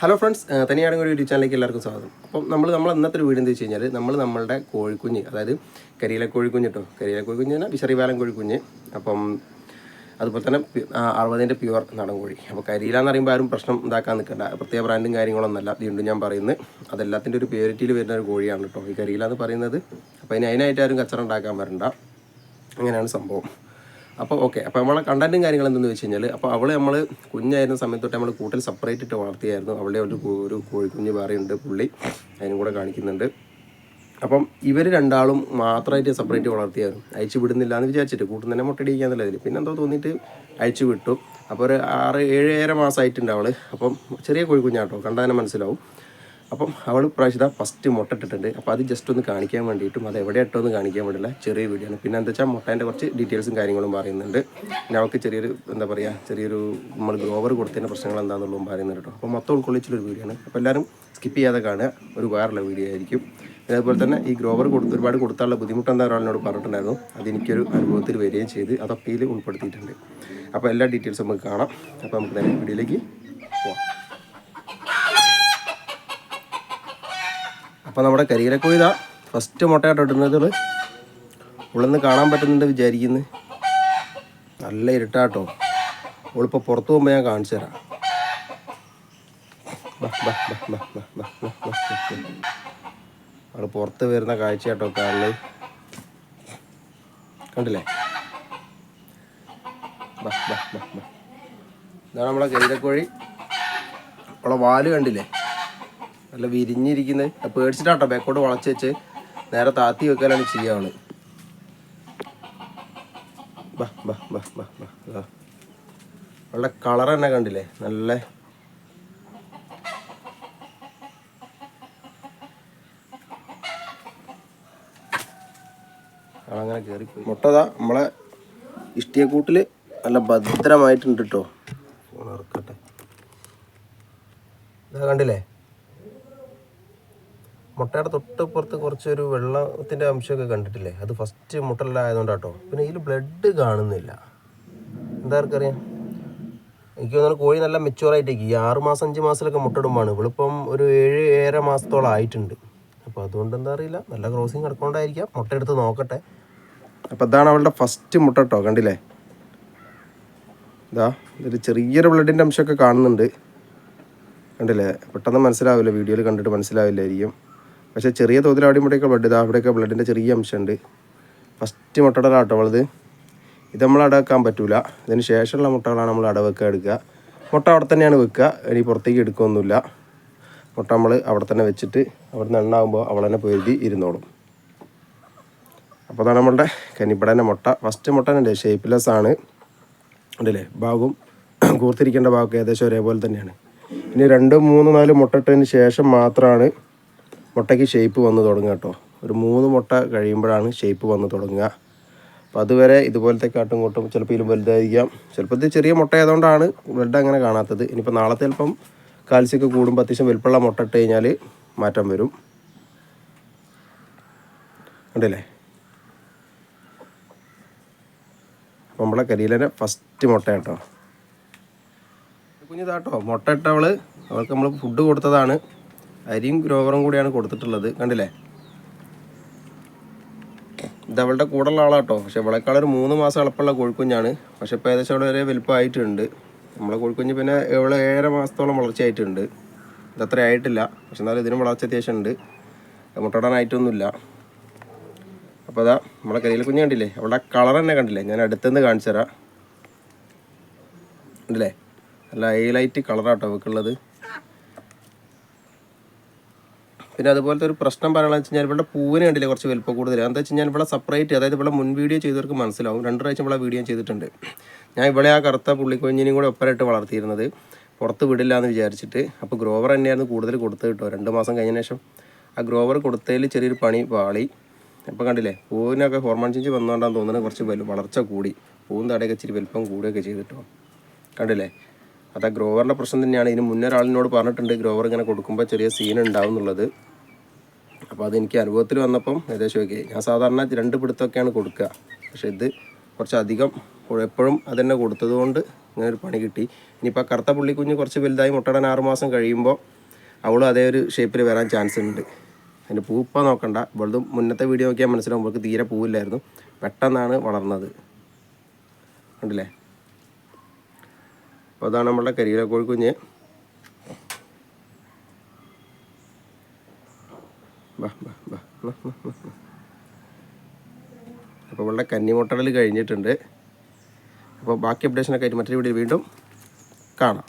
Hello friends തനിയാണെങ്കിൽ ഒരു YouTube ചാനലിലേക്ക് എല്ലാവർക്കും സ്വാഗതം. അപ്പം നമ്മൾ നമ്മൾ ഇന്നത്തെ ഒരു വീട് എന്താ വെച്ച് കഴിഞ്ഞാൽ നമ്മൾ നമ്മളുടെ കോഴിക്കുഞ്ഞ് അതായത് കരിയില കോഴിക്കുഞ്ഞ് കേട്ടോ കരിയില കോഴിക്കുഞ്ഞ് തന്നെ വിശറിവാലം കോഴിക്കുഞ്ഞ്. അപ്പം അതുപോലെ തന്നെ അറുപതിന്റെ പ്യുവർ നാടൻ കോഴി. അപ്പോൾ കരിയില എന്ന് പറയുമ്പോൾ ആരും പ്രശ്നം ഉണ്ടാക്കാൻ നിൽക്കണ്ട പ്രത്യേക ബ്രാൻഡും കാര്യങ്ങളൊന്നല്ല വീണ്ടും ഞാൻ പറയുന്നത്. അതെല്ലാത്തിന്റെ ഒരു പ്യൂരിറ്റിയിൽ വരുന്ന ഒരു കോഴിയാണ് കേട്ടോ ഈ കരിയില എന്ന് പറയുന്നത്. അപ്പോൾ അതിന് അതിനായിട്ട് ആരും കച്ചറ ഉണ്ടാക്കാൻ വരണ്ട. അങ്ങനെയാണ് സംഭവം. അപ്പോൾ ഓക്കെ അപ്പോൾ നമ്മളെ കണ്ടന്റും കാര്യങ്ങൾ എന്തെന്ന് വെച്ച് കഴിഞ്ഞാൽ അപ്പോൾ അവളെ നമ്മൾ കുഞ്ഞായിരുന്ന സമയത്ത് തൊട്ട് നമ്മൾ കൂട്ടിൽ സെപ്പറേറ്റ് ഇട്ട് വളർത്തിയായിരുന്നു. അവളുടെ ഒരു ഒരു കോഴിക്കുഞ്ഞ് വേറെയുണ്ട് പുള്ളി അതിനും കൂടെ കാണിക്കുന്നുണ്ട്. അപ്പം ഇവർ രണ്ടാളും മാത്രമായിട്ട് സെപ്പറേറ്റ് വളർത്തിയായിരുന്നു. അയച്ചു വിടുന്നില്ല എന്ന് വിചാരിച്ചിട്ട് കൂട്ടിൽ തന്നെ മുട്ടടിക്കാന്നുള്ളതിൽ പിന്നെ എന്തോ തോന്നിയിട്ട് അയച്ചു വിട്ടു. അപ്പോൾ ഒരു ആറ് ഏഴ് ഏഴര മാസമായിട്ടുണ്ട് അവൾ അപ്പം ചെറിയ കോഴിക്കുഞ്ഞാട്ടോ കണ്ടാൽ മനസ്സിലാവും. അപ്പം അവൾ പ്രാവശ്യത ഫസ്റ്റ് മുട്ട ഇട്ടിട്ടുണ്ട്. അപ്പോൾ അത് ജസ്റ്റ് ഒന്ന് കാണിക്കാൻ വേണ്ടിയിട്ടും അത് എവിടെ ഇട്ടോ എന്ന് കാണിക്കാൻ വേണ്ടിയുള്ള ചെറിയ വീഡിയോ ആണ്. പിന്നെ എന്താ വെച്ചാൽ മുട്ടേന്റെ കുറച്ച് ഡീറ്റെയിൽസും കാര്യങ്ങളും പറയുന്നുണ്ട്. പിന്നെ അവൾക്ക് ചെറിയൊരു എന്താ പറയുക ചെറിയൊരു നമ്മൾ ഗ്രോവർ കൊടുത്തതിന്റെ പ്രശ്നങ്ങൾ എന്താണെന്നുള്ളതും പറയുന്നുണ്ട് കേട്ടോ. അപ്പോൾ മൊത്തം ഉൾക്കൊള്ളിച്ചൊരു വീഡിയോ ആണ്. അപ്പോൾ എല്ലാവരും സ്കിപ്പ് ചെയ്യാതെ കാണുക. ഒരു വേറുള്ള വീഡിയോ ആയിരിക്കും. പിന്നെ അതുപോലെ തന്നെ ഈ ഗ്രോവർ കൊടുത്ത് ഒരുപാട് കൊടുത്താനുള്ള ബുദ്ധിമുട്ട് എന്താ ഒരാളിനോട് പറഞ്ഞിട്ടുണ്ടായിരുന്നു. അതെനിക്കൊരു അനുഭവത്തിൽ വരികയും ചെയ്ത് അതൊക്കെയിൽ ഉൾപ്പെടുത്തിയിട്ടുണ്ട്. അപ്പോൾ എല്ലാ ഡീറ്റെയിൽസും നമുക്ക് കാണാം. അപ്പോൾ നമുക്ക് തന്നെ വീഡിയോയിലേക്ക് പോവാം. അപ്പോൾ നമ്മുടെ കരിയിലക്കോഴി ഇതാ ഫസ്റ്റ് മുട്ടയായിട്ട് ഇടുന്നത് ഉള്ളെന്ന് കാണാൻ പറ്റുന്നുണ്ട് വിചാരിക്കുന്നു നല്ല ഇരുട്ടാട്ടോ ഉള്ളിപ്പോൾ പുറത്തു പോകുമ്പോൾ ഞാൻ കാണിച്ചു തരാം അവിടെ പുറത്ത് വരുന്ന കാഴ്ചയാട്ടോ കാണൽ കണ്ടില്ലേ ഇതാണ് നമ്മുടെ കരിയിലക്കോഴി അവളെ വാൽ കണ്ടില്ലേ നല്ല വിരിഞ്ഞിരിക്കുന്നത് പേടിച്ചിട്ടാട്ടോ ബാക്കോട്ട് വളച്ച് വെച്ച് നേരെ താത്തി വെക്കാനാണ് ചെയ്യാവുന്നത് നല്ല കളർ തന്നെ കണ്ടില്ലേ? നല്ല അവളങ്ങനെ കയറിപ്പോയി മുട്ടതാ നമ്മളെ ഇഷ്ടിയക്കൂട്ടിൽ നല്ല ഭദ്രമായിട്ടുണ്ട് കേട്ടോ ഇറക്കട്ടെ. ഇതാ കണ്ടില്ലേ? മുട്ടയുടെ തൊട്ടപ്പുറത്ത് കുറച്ചൊരു വെള്ളത്തിന്റെ അംശമൊക്കെ കണ്ടിട്ടില്ലേ? അത് ഫസ്റ്റ് മുട്ടലായതുകൊണ്ടാട്ടോ. പിന്നെ ഇതിൽ ബ്ലഡ് കാണുന്നില്ല. എന്താർക്കറിയാം എനിക്ക് തോന്നുന്നു കോഴി നല്ല മെച്ചുവറായിട്ടേക്ക് ഈ ആറ് മാസം അഞ്ച് മാസത്തിലൊക്കെ മുട്ടയിടുമ്പോൾ ഇവളിപ്പം ഒരു ഏഴ് ഏഴര മാസത്തോളം ആയിട്ടുണ്ട്. അപ്പോൾ അതുകൊണ്ട് എന്താ അറിയില്ല. നല്ല ക്രോസിങ് കിടക്കൊണ്ടായിരിക്കാം മുട്ട എടുത്ത് നോക്കട്ടെ. അപ്പോൾ ഇതാണ് അവളുടെ ഫസ്റ്റ് മുട്ട കേട്ടോ കണ്ടില്ലേ? ഇതാ ഒരു ചെറിയൊരു ബ്ലഡിന്റെ അംശമൊക്കെ കാണുന്നുണ്ട്. കണ്ടില്ലേ? പെട്ടെന്ന് മനസ്സിലാവില്ല. വീഡിയോയിൽ കണ്ടിട്ട് മനസ്സിലാവില്ലായിരിക്കും. പക്ഷേ ചെറിയ തോതിൽ അവിടെ ഇവിടെയൊക്കെ ബ്ലഡ് ഇതാ അവിടെയൊക്കെ ബ്ലഡിന്റെ ചെറിയ അംശമുണ്ട്. ഫസ്റ്റ് മുട്ടയുടെ ആട്ടോ അവളത്. ഇത് നമ്മൾ അടവെക്കാൻ പറ്റൂല. ഇതിന് ശേഷമുള്ള മുട്ടകളാണ് നമ്മൾ അടവെക്കുക എടുക്കുക. മുട്ട അവിടെ തന്നെയാണ് വെക്കുക. ഇനി പുറത്തേക്ക് എടുക്കുകയൊന്നുമില്ല. മുട്ട നമ്മൾ അവിടെ തന്നെ വെച്ചിട്ട് അവിടെ നിന്ന് എണ്ണാകുമ്പോൾ അവൾ തന്നെ പൊരുതി ഇരുന്നോളും. അപ്പോൾ അതാണ് നമ്മളുടെ കനിപ്പടേന്റെ മുട്ട. ഫസ്റ്റ് മുട്ട ഉണ്ട് ഷേപ്പ്ലെസ് ആണ്. ഉണ്ടല്ലേ? ഭാഗവും കൂർത്തിരിക്കേണ്ട ഭാഗമൊക്കെ ഏകദേശം ഒരേപോലെ തന്നെയാണ്. ഇനി രണ്ട് മൂന്ന് നാല് മുട്ട ഇട്ടതിന് ശേഷം മാത്രമാണ് മുട്ടയ്ക്ക് ഷേപ്പ് വന്ന് തുടങ്ങുക കേട്ടോ. ഒരു മൂന്ന് മുട്ട കഴിയുമ്പോഴാണ് ഷേപ്പ് വന്ന് തുടങ്ങുക. അപ്പോൾ അതുവരെ ഇതുപോലത്തെ കാട്ടും കൂട്ടും ചിലപ്പോൾ ഇതിലും വലുതായിരിക്കാം. ചിലപ്പോൾ ഇത് ചെറിയ മുട്ട ആയതുകൊണ്ടാണ് ബ്ലഡ് അങ്ങനെ കാണാത്തത്. ഇനിയിപ്പോൾ നാളെ ചിലപ്പം കാൽസ്യമൊക്കെ കൂടുമ്പോൾ അത്യാവശ്യം വലുപ്പമുള്ള മുട്ട ഇട്ട് കഴിഞ്ഞാൽ മാറ്റം വരും. ഉണ്ടല്ലേ അപ്പോൾ നമ്മളെ കരിയിലെ ഫസ്റ്റ് മുട്ട കേട്ടോ. കുഞ്ഞിതാട്ടോ മുട്ട ഇട്ടവൾ അവൾക്ക് നമ്മൾ ഫുഡ് കൊടുത്തതാണ്. അരിയും ഗ്രോവറും കൂടിയാണ് കൊടുത്തിട്ടുള്ളത്. കണ്ടില്ലേ? ഇത് അവളുടെ കൂടെയുള്ള ആളാട്ടോ. പക്ഷെ ഇവളെക്കാൾ ഒരു മൂന്ന് മാസം എളുപ്പമുള്ള കോഴിക്കുഞ്ഞാണ്. പക്ഷെ ഇപ്പോൾ ഏകദേശം അവിടെ വരെ വലുപ്പമായിട്ടുണ്ട്. നമ്മളെ കോഴിക്കുഞ്ഞ് പിന്നെ ഇവിടെ ഏഴര മാസത്തോളം വളർച്ചയായിട്ടുണ്ട്. ഇതത്ര ആയിട്ടില്ല. പക്ഷെ എന്നാലും ഇതിനും വളർച്ച അത്യാവശ്യം ഉണ്ട്. മുട്ടടാനായിട്ടൊന്നുമില്ല. അപ്പോൾ അതാ നമ്മളെ കരിയിലെ കുഞ്ഞ് കണ്ടില്ലേ? അവളുടെ കളർ തന്നെ കണ്ടില്ലേ? ഞാൻ അടുത്തുനിന്ന് കാണിച്ചു തരാം ഉണ്ടല്ലേ നല്ല ഹൈലൈറ്റ് കളറാട്ടോ അവൾക്കുള്ളത് പിന്നെ അതുപോലത്തെ ഒരു പ്രശ്നം പറയണമെന്ന് വെച്ച് കഴിഞ്ഞാൽ ഇവിടെ പൂവിന് കണ്ടില്ല കുറച്ച് വലിപ്പം കൂടുതൽ. എന്താ വെച്ച് കഴിഞ്ഞാൽ ഇവിടെ സെപ്പറേറ്റ് അതായത് ഇവിടെ മുൻ വീഡിയോ ചെയ്തവർക്ക് മനസ്സിലാവും. രണ്ട് ഇവിടെ വീഡിയോ ചെയ്തിട്ടുണ്ട്. ഞാൻ ഇവിടെ ആ കറുത്ത പുള്ളിക്കൊഞ്ഞിനെയും കൂടെ ഒപ്പരായിട്ട് വളർത്തിയിരുന്നത്. പുറത്ത് വിടില്ല എന്ന് വിചാരിച്ചിട്ട്. അപ്പോൾ ഗ്രോവർ തന്നെയായിരുന്നു കൂടുതൽ കൊടുത്തത് കേട്ടോ. രണ്ട് മാസം കഴിഞ്ഞ ശേഷം ആ ഗ്രോവർ കൊടുത്തതിൽ ചെറിയൊരു പണി പാളി അപ്പോൾ കണ്ടില്ലേ? പൂവിനൊക്കെ ഹോർമോൺ ചേഞ്ച് വന്നുകൊണ്ടാന്ന് തോന്നുന്നത് കുറച്ച് വളർച്ച കൂടി. പൂവും തടയൊക്കെ ഇച്ചിരി വലുപ്പം കൂടുകയൊക്കെ ചെയ്തിട്ടോ. കണ്ടില്ലേ? അത് ആ ഗ്രോവറിന്റെ പ്രശ്നം തന്നെയാണ്. ഇതിന് മുന്നേ ഒരാളിനോട് പറഞ്ഞിട്ടുണ്ട് ഗ്രോവർ ഇങ്ങനെ കൊടുക്കുമ്പോൾ ചെറിയ സീൻ ഉണ്ടാവും എന്നുള്ളത്. അപ്പോൾ അതെനിക്ക് അനുഭവത്തിൽ വന്നപ്പം ഏകദേശം ഓക്കെ ഞാൻ സാധാരണ രണ്ട് പിടുത്തമൊക്കെയാണ് കൊടുക്കുക. പക്ഷേ ഇത് കുറച്ചധികം എപ്പോഴും അതന്നെ കൊടുത്തത് കൊണ്ട് ഇങ്ങനെ ഒരു പണി കിട്ടി. ഇനിയിപ്പോൾ ആ കറുത്ത പുള്ളിക്കുഞ്ഞ് കുറച്ച് വലുതായി മുട്ടടാൻ ആറുമാസം കഴിയുമ്പോൾ അവളും അതേ ഒരു ഷേപ്പിൽ വരാൻ ചാൻസ് ഉണ്ട്. അതിന്റെ പൂ നോക്കണ്ട. ഇവളതും മുന്നത്തെ വീഡിയോ നോക്കിയാൽ മനസ്സിലാവും. അവൾക്ക് തീരെ പൂവില്ലായിരുന്നു. പെട്ടെന്നാണ് വളർന്നത്. കണ്ടില്ലേ? അപ്പോൾ അതാണ് നമ്മളുടെ കരിയില കോഴിക്കുഞ്ഞ്. അപ്പോൾ ഇവളുടെ കന്നിമുട്ടടൽ കഴിഞ്ഞിട്ടുണ്ട്. അപ്പോൾ ബാക്കി അപ്ഡേഷനൊക്കെ ആയിട്ട് മറ്റൊരു വീഡിയോ വീണ്ടും കാണാം.